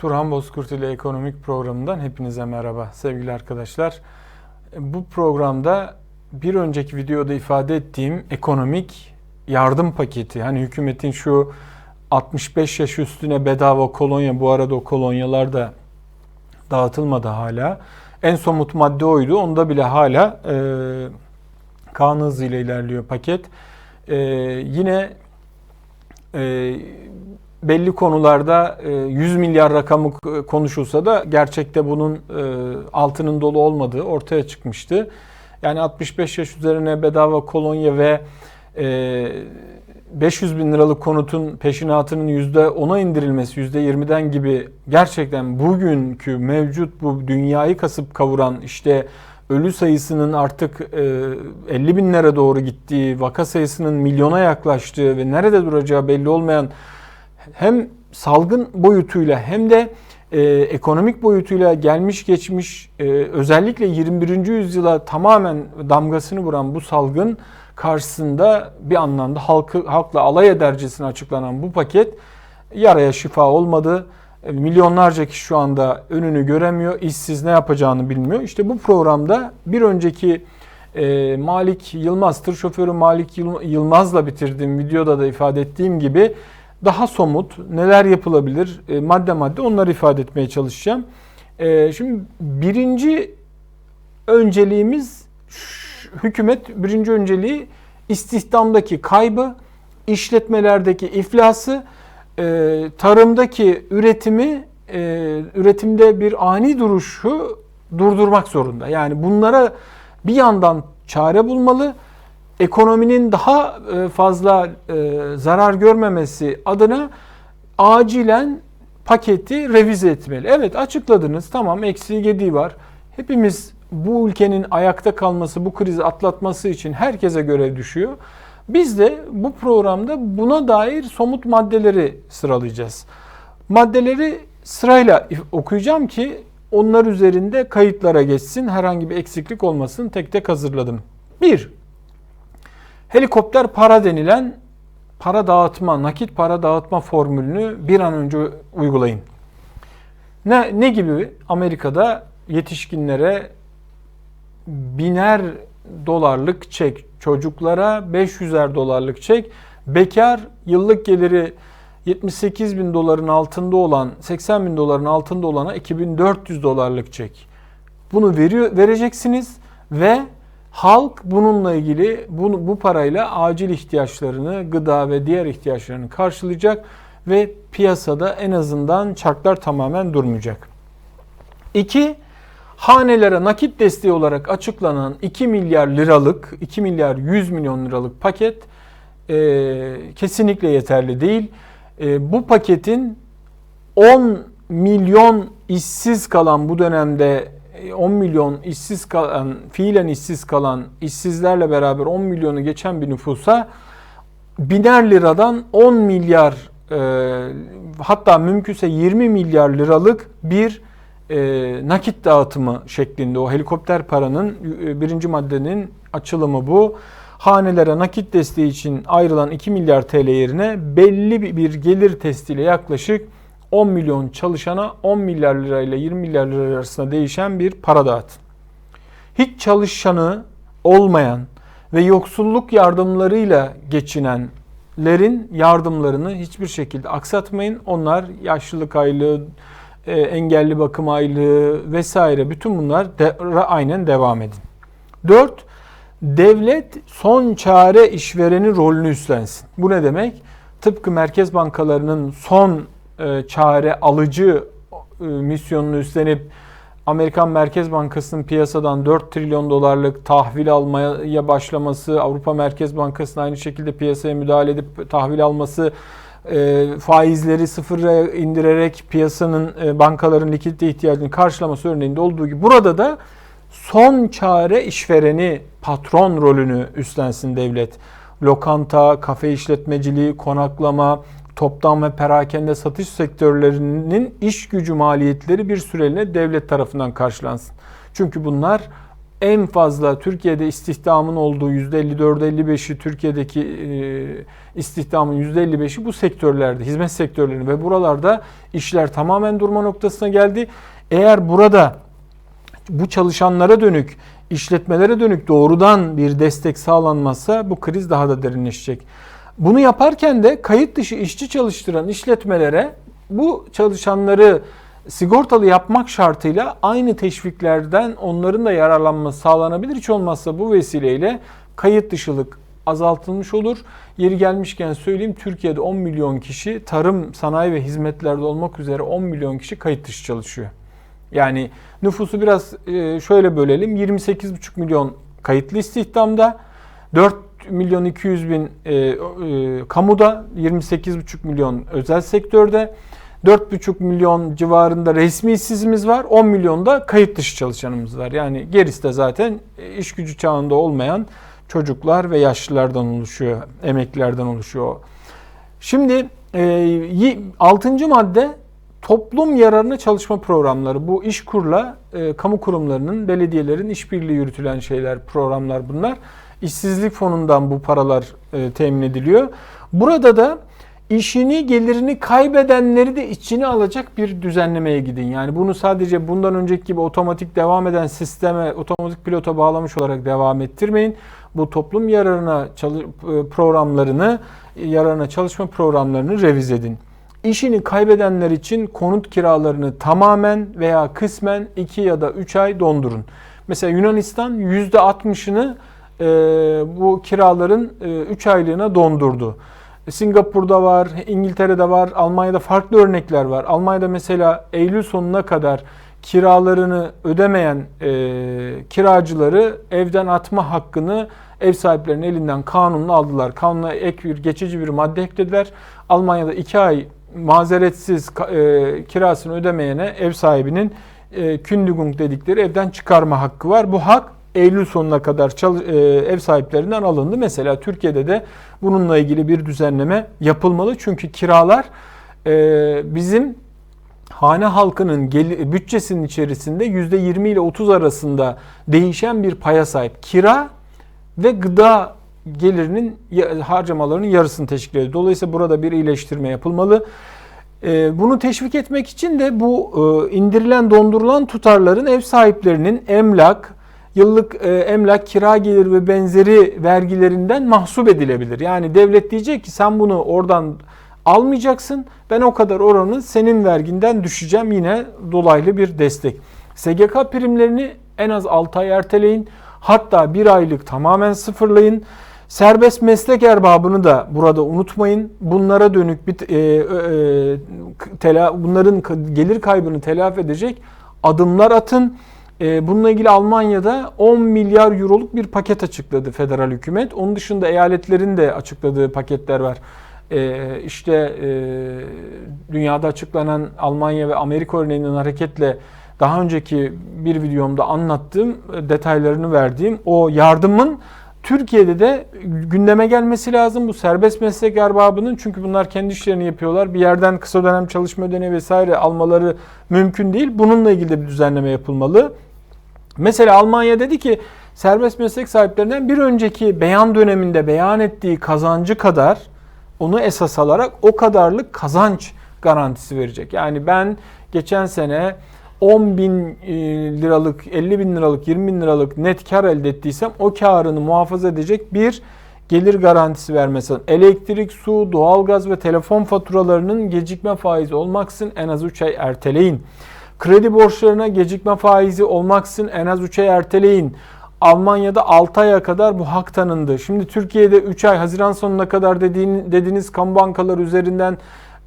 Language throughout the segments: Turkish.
Turhan Bozkurt ile Ekonomik Programı'ndan hepinize merhaba sevgili arkadaşlar. Bu programda bir önceki videoda ifade ettiğim ekonomik yardım paketi, hani hükümetin şu 65 yaş üstüne bedava kolonya, bu arada o kolonyalar da dağıtılmadı hala. En somut madde oydu. Onda bile hala e, kanun hızıyla ilerliyor paket. E, yine e, belli konularda 100 e, milyar rakamı konuşulsa da gerçekte bunun e, altının dolu olmadığı ortaya çıkmıştı. Yani 65 yaş üzerine bedava kolonya ve 500 e, bin liralık konutun peşinatının %10'a indirilmesi, %20'den gibi gerçekten bugünkü mevcut bu dünyayı kasıp kavuran işte ölü sayısının artık 50 binlere doğru gittiği, vaka sayısının milyona yaklaştığı ve nerede duracağı belli olmayan hem salgın boyutuyla hem de e, ekonomik boyutuyla gelmiş geçmiş e, özellikle 21. yüzyıla tamamen damgasını vuran bu salgın karşısında bir anlamda halkı halkla alay edercesine açıklanan bu paket yaraya şifa olmadı. E, milyonlarca kişi şu anda önünü göremiyor, işsiz ne yapacağını bilmiyor. İşte bu programda bir önceki e, Malik Yılmaz, tır şoförü Malik Yılmaz'la bitirdiğim videoda da ifade ettiğim gibi daha somut neler yapılabilir e, madde madde onları ifade etmeye çalışacağım. E, şimdi birinci önceliğimiz hükümet birinci önceliği istihdamdaki kaybı, işletmelerdeki iflası, e, tarımdaki üretimi, e, üretimde bir ani duruşu durdurmak zorunda. Yani bunlara bir yandan çare bulmalı ekonominin daha e, fazla e, zarar görmemesi adına acilen paketi revize etmeli. Evet açıkladınız tamam eksiği gediği var. Hepimiz bu ülkenin ayakta kalması, bu krizi atlatması için herkese görev düşüyor. Biz de bu programda buna dair somut maddeleri sıralayacağız. Maddeleri sırayla okuyacağım ki onlar üzerinde kayıtlara geçsin, herhangi bir eksiklik olmasın tek tek hazırladım. 1. Helikopter para denilen para dağıtma, nakit para dağıtma formülünü bir an önce uygulayın. Ne, ne gibi? Amerika'da yetişkinlere biner dolarlık çek, çocuklara 500'er dolarlık çek, bekar yıllık geliri 78 bin doların altında olan, 80 bin doların altında olana 2400 dolarlık çek. Bunu veriyor, vereceksiniz ve Halk bununla ilgili bu, bu parayla acil ihtiyaçlarını, gıda ve diğer ihtiyaçlarını karşılayacak ve piyasada en azından çarklar tamamen durmayacak. İki, hanelere nakit desteği olarak açıklanan 2 milyar liralık, 2 milyar 100 milyon liralık paket e, kesinlikle yeterli değil. E, bu paketin 10 milyon işsiz kalan bu dönemde 10 milyon işsiz kalan, fiilen işsiz kalan işsizlerle beraber 10 milyonu geçen bir nüfusa biner liradan 10 milyar e, hatta mümkünse 20 milyar liralık bir e, nakit dağıtımı şeklinde o helikopter paranın e, birinci maddenin açılımı bu. Hanelere nakit desteği için ayrılan 2 milyar TL yerine belli bir gelir testiyle yaklaşık 10 milyon çalışana 10 milyar lirayla 20 milyar lira arasında değişen bir para dağıtın. Hiç çalışanı olmayan ve yoksulluk yardımlarıyla geçinenlerin yardımlarını hiçbir şekilde aksatmayın. Onlar yaşlılık aylığı, e, engelli bakım aylığı vesaire bütün bunlar de, aynen devam edin. 4. Devlet son çare işvereni rolünü üstlensin. Bu ne demek? Tıpkı merkez bankalarının son e, çare alıcı e, misyonunu üstlenip Amerikan Merkez Bankası'nın piyasadan 4 trilyon dolarlık tahvil almaya başlaması, Avrupa Merkez Bankası'nın aynı şekilde piyasaya müdahale edip tahvil alması, e, faizleri sıfıra indirerek piyasanın, bankaların likidite ihtiyacını karşılaması örneğinde olduğu gibi burada da son çare işvereni, patron rolünü üstlensin devlet. Lokanta, kafe işletmeciliği, konaklama, toptan ve perakende satış sektörlerinin iş gücü maliyetleri bir süreliğine devlet tarafından karşılansın. Çünkü bunlar en fazla Türkiye'de istihdamın olduğu %54-55'i Türkiye'deki e, istihdamın %55'i bu sektörlerde, hizmet sektörlerinde ve buralarda işler tamamen durma noktasına geldi. Eğer burada bu çalışanlara dönük, işletmelere dönük doğrudan bir destek sağlanmazsa bu kriz daha da derinleşecek. Bunu yaparken de kayıt dışı işçi çalıştıran işletmelere bu çalışanları sigortalı yapmak şartıyla aynı teşviklerden onların da yararlanması sağlanabilir. Hiç olmazsa bu vesileyle kayıt dışılık azaltılmış olur. Yeri gelmişken söyleyeyim Türkiye'de 10 milyon kişi tarım, sanayi ve hizmetlerde olmak üzere 10 milyon kişi kayıt dışı çalışıyor. Yani nüfusu biraz e, şöyle bölelim. 28,5 milyon kayıtlı istihdamda, 4 milyon 200 bin e, e, kamuda, 28,5 milyon özel sektörde, 4,5 milyon civarında resmi işsizimiz var. 10 milyonda kayıt dışı çalışanımız var. Yani gerisi de zaten iş gücü çağında olmayan çocuklar ve yaşlılardan oluşuyor, emeklilerden oluşuyor. Şimdi 6. E, madde toplum yararına çalışma programları. Bu iş kurla e, kamu kurumlarının, belediyelerin işbirliği yürütülen şeyler, programlar bunlar. İşsizlik fonundan bu paralar e, temin ediliyor. Burada da işini gelirini kaybedenleri de içine alacak bir düzenlemeye gidin. Yani bunu sadece bundan önceki gibi otomatik devam eden sisteme, otomatik pilota bağlamış olarak devam ettirmeyin. Bu toplum yararına e, programlarını, yararına çalışma programlarını revize edin. İşini kaybedenler için konut kiralarını tamamen veya kısmen 2 ya da 3 ay dondurun. Mesela Yunanistan %60'ını e, bu kiraların e, 3 aylığına dondurdu. Singapur'da var, İngiltere'de var, Almanya'da farklı örnekler var. Almanya'da mesela Eylül sonuna kadar kiralarını ödemeyen e, kiracıları evden atma hakkını ev sahiplerinin elinden kanunla aldılar. Kanuna ek bir geçici bir madde eklediler. Almanya'da 2 ay mazeretsiz e, kirasını ödemeyene ev sahibinin e, kündigung dedikleri evden çıkarma hakkı var. Bu hak Eylül sonuna kadar e, ev sahiplerinden alındı. Mesela Türkiye'de de bununla ilgili bir düzenleme yapılmalı. Çünkü kiralar e, bizim hane halkının bütçesinin içerisinde %20 ile 30 arasında değişen bir paya sahip. Kira ve gıda gelirinin harcamalarının yarısını teşkil ediyor. Dolayısıyla burada bir iyileştirme yapılmalı. Ee, bunu teşvik etmek için de bu e, indirilen dondurulan tutarların ev sahiplerinin emlak, yıllık e, emlak, kira gelir ve benzeri vergilerinden mahsup edilebilir. Yani devlet diyecek ki sen bunu oradan almayacaksın. Ben o kadar oranı senin verginden düşeceğim yine dolaylı bir destek. SGK primlerini en az 6 ay erteleyin. Hatta bir aylık tamamen sıfırlayın. Serbest meslek erbabını da burada unutmayın. Bunlara dönük bir e, e, tela, bunların gelir kaybını telafi edecek adımlar atın. E, bununla ilgili Almanya'da 10 milyar euroluk bir paket açıkladı federal hükümet. Onun dışında eyaletlerin de açıkladığı paketler var. E, işte e, dünyada açıklanan Almanya ve Amerika örneğinden hareketle daha önceki bir videomda anlattığım detaylarını verdiğim o yardımın Türkiye'de de gündeme gelmesi lazım bu serbest meslek erbabının çünkü bunlar kendi işlerini yapıyorlar. Bir yerden kısa dönem çalışma ödeneği vesaire almaları mümkün değil. Bununla ilgili de bir düzenleme yapılmalı. Mesela Almanya dedi ki serbest meslek sahiplerinden bir önceki beyan döneminde beyan ettiği kazancı kadar onu esas alarak o kadarlık kazanç garantisi verecek. Yani ben geçen sene 10 bin e, liralık, 50 bin liralık, 20 bin liralık net kar elde ettiysem o karını muhafaza edecek bir gelir garantisi vermesi. Elektrik, su, doğalgaz ve telefon faturalarının gecikme faizi olmaksın en az 3 ay erteleyin. Kredi borçlarına gecikme faizi olmaksın en az 3 ay erteleyin. Almanya'da 6 aya kadar bu hak tanındı. Şimdi Türkiye'de 3 ay Haziran sonuna kadar dediğin, dediğiniz kamu bankaları üzerinden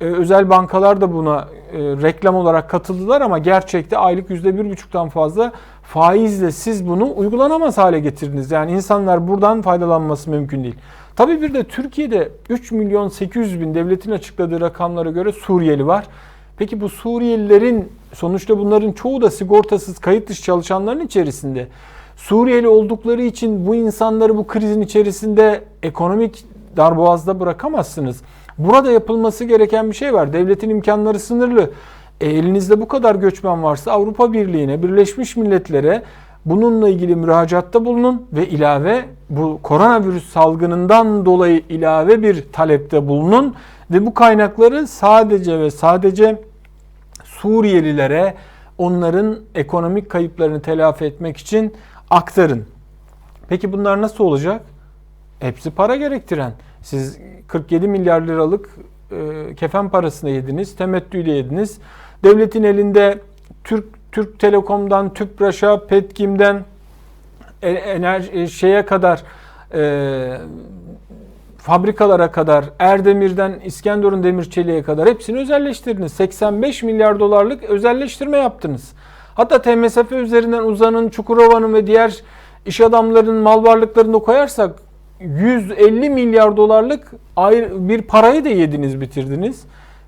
e, özel bankalar da buna e, reklam olarak katıldılar ama gerçekte aylık %1,5'tan fazla faizle siz bunu uygulanamaz hale getirdiniz. Yani insanlar buradan faydalanması mümkün değil. Tabii bir de Türkiye'de 3 milyon 800 bin devletin açıkladığı rakamlara göre Suriyeli var. Peki bu Suriyelilerin sonuçta bunların çoğu da sigortasız kayıt dışı çalışanların içerisinde. Suriyeli oldukları için bu insanları bu krizin içerisinde ekonomik darboğazda bırakamazsınız. Burada yapılması gereken bir şey var. Devletin imkanları sınırlı. E, elinizde bu kadar göçmen varsa Avrupa Birliği'ne, Birleşmiş Milletler'e Bununla ilgili müracaatta bulunun ve ilave bu koronavirüs salgınından dolayı ilave bir talepte bulunun ve bu kaynakları sadece ve sadece Suriyelilere onların ekonomik kayıplarını telafi etmek için aktarın. Peki bunlar nasıl olacak? Hepsi para gerektiren. Siz 47 milyar liralık e, kefen parasını yediniz, temettüyle yediniz. Devletin elinde Türk Türk Telekom'dan, Tüpraş'a, Petkim'den e, enerji şeye kadar e, fabrikalara kadar, Erdemir'den İskenderun Demir Çelik'e kadar hepsini özelleştirdiniz. 85 milyar dolarlık özelleştirme yaptınız. Hatta TMSF üzerinden Uzan'ın, Çukurova'nın ve diğer iş adamlarının mal varlıklarını da koyarsak 150 milyar dolarlık bir parayı da yediniz bitirdiniz.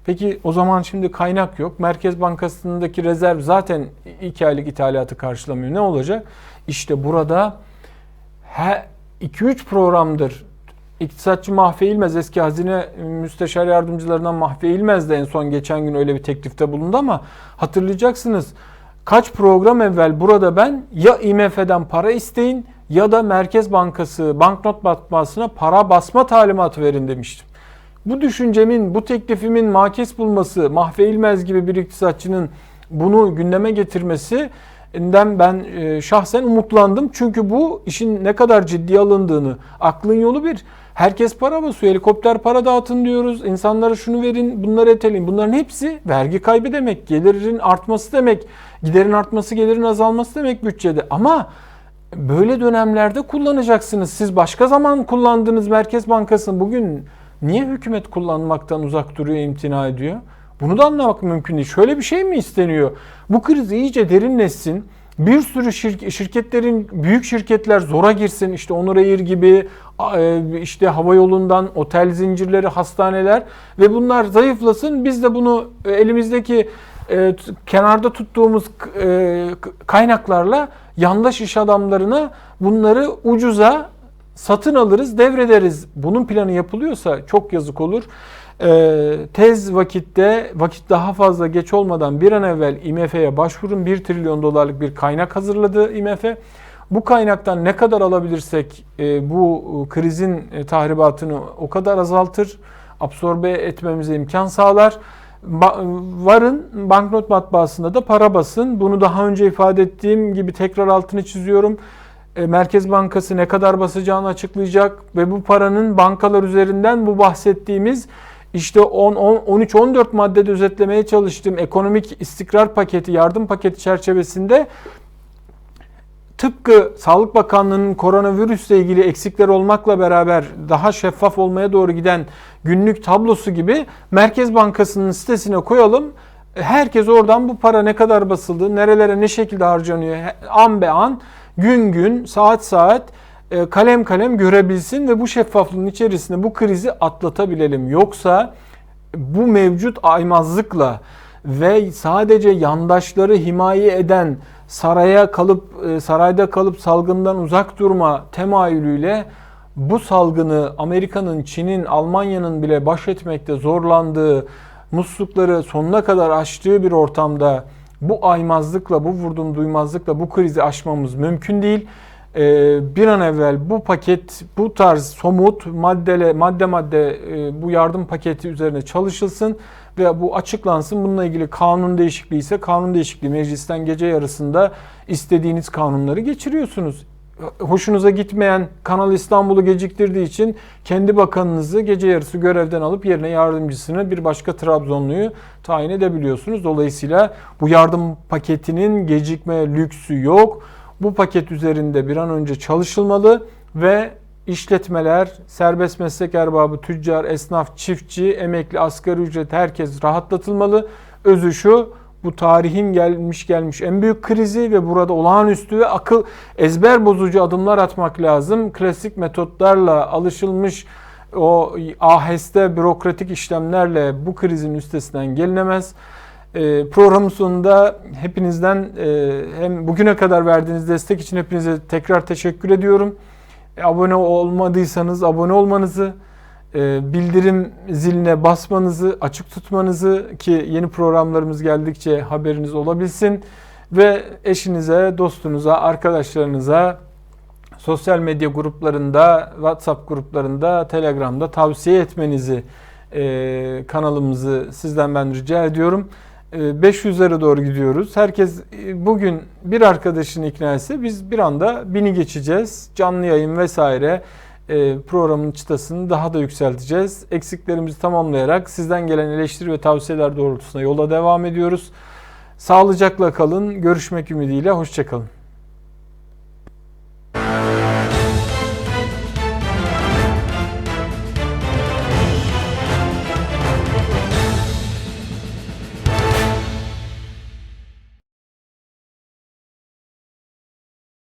Peki o zaman şimdi kaynak yok. Merkez Bankası'ndaki rezerv zaten 2 aylık ithalatı karşılamıyor. Ne olacak? İşte burada 2-3 programdır İktisatçı Mahfi İlmez eski hazine müsteşar yardımcılarından Mahfi İlmez de en son geçen gün öyle bir teklifte bulundu ama hatırlayacaksınız kaç program evvel burada ben ya IMF'den para isteyin ya da Merkez Bankası banknot batmasına para basma talimatı verin demiştim. Bu düşüncemin, bu teklifimin makes bulması, Mahve İlmez gibi bir iktisatçının bunu gündeme getirmesi ben e, şahsen umutlandım. Çünkü bu işin ne kadar ciddi alındığını, aklın yolu bir. Herkes para basıyor, helikopter para dağıtın diyoruz. İnsanlara şunu verin, bunları eteleyin. Bunların hepsi vergi kaybı demek, gelirin artması demek, giderin artması, gelirin azalması demek bütçede. Ama böyle dönemlerde kullanacaksınız. Siz başka zaman kullandığınız Merkez Bankası'nı bugün niye hükümet kullanmaktan uzak duruyor, imtina ediyor? Bunu da anlamak mümkün değil. Şöyle bir şey mi isteniyor? Bu kriz iyice derinleşsin. Bir sürü şirk şirketlerin, büyük şirketler zora girsin. İşte Onur Air gibi, e, işte hava yolundan otel zincirleri, hastaneler ve bunlar zayıflasın. Biz de bunu e, elimizdeki e, kenarda tuttuğumuz kaynaklarla yandaş iş adamlarına bunları ucuza satın alırız, devrederiz. Bunun planı yapılıyorsa çok yazık olur. Ee, tez vakitte, vakit daha fazla geç olmadan bir an evvel IMF'ye başvurun. 1 trilyon dolarlık bir kaynak hazırladı IMF. Bu kaynaktan ne kadar alabilirsek e, bu krizin e, tahribatını o kadar azaltır, absorbe etmemize imkan sağlar. Varın banknot matbaasında da para basın. Bunu daha önce ifade ettiğim gibi tekrar altını çiziyorum. E, Merkez Bankası ne kadar basacağını açıklayacak ve bu paranın bankalar üzerinden bu bahsettiğimiz işte 13-14 maddede özetlemeye çalıştığım ekonomik istikrar paketi, yardım paketi çerçevesinde tıpkı Sağlık Bakanlığı'nın koronavirüsle ilgili eksikler olmakla beraber daha şeffaf olmaya doğru giden günlük tablosu gibi Merkez Bankası'nın sitesine koyalım. Herkes oradan bu para ne kadar basıldı, nerelere ne şekilde harcanıyor an be an, gün gün, saat saat kalem kalem görebilsin ve bu şeffaflığın içerisinde bu krizi atlatabilelim. Yoksa bu mevcut aymazlıkla ve sadece yandaşları himaye eden saraya kalıp e, sarayda kalıp salgından uzak durma temayülüyle bu salgını Amerika'nın, Çin'in, Almanya'nın bile baş etmekte zorlandığı, muslukları sonuna kadar aştığı bir ortamda bu aymazlıkla, bu vurdum duymazlıkla bu krizi aşmamız mümkün değil. Ee, bir an evvel bu paket, bu tarz somut maddele, madde madde e, bu yardım paketi üzerine çalışılsın ve bu açıklansın. Bununla ilgili kanun değişikliği ise kanun değişikliği meclisten gece yarısında istediğiniz kanunları geçiriyorsunuz. Hoşunuza gitmeyen Kanal İstanbul'u geciktirdiği için kendi bakanınızı gece yarısı görevden alıp yerine yardımcısını bir başka Trabzonluyu tayin edebiliyorsunuz. Dolayısıyla bu yardım paketinin gecikme lüksü yok bu paket üzerinde bir an önce çalışılmalı ve işletmeler, serbest meslek erbabı, tüccar, esnaf, çiftçi, emekli, asgari ücret herkes rahatlatılmalı. Özü şu, bu tarihin gelmiş gelmiş en büyük krizi ve burada olağanüstü ve akıl ezber bozucu adımlar atmak lazım. Klasik metotlarla alışılmış o aheste bürokratik işlemlerle bu krizin üstesinden gelinemez. Ee, programın sonunda hepinizden e, hem bugüne kadar verdiğiniz destek için hepinize tekrar teşekkür ediyorum. E, abone olmadıysanız abone olmanızı, e, bildirim ziline basmanızı, açık tutmanızı ki yeni programlarımız geldikçe haberiniz olabilsin. Ve eşinize, dostunuza, arkadaşlarınıza sosyal medya gruplarında, WhatsApp gruplarında, Telegram'da tavsiye etmenizi kanalımızı sizden ben rica ediyorum. E, 500'lere doğru gidiyoruz. Herkes e, bugün bir arkadaşını ikna etse biz bir anda bini geçeceğiz. Canlı yayın vesaire e, programın çıtasını daha da yükselteceğiz. Eksiklerimizi tamamlayarak sizden gelen eleştiri ve tavsiyeler doğrultusunda yola devam ediyoruz. Sağlıcakla kalın. Görüşmek ümidiyle. Hoşçakalın.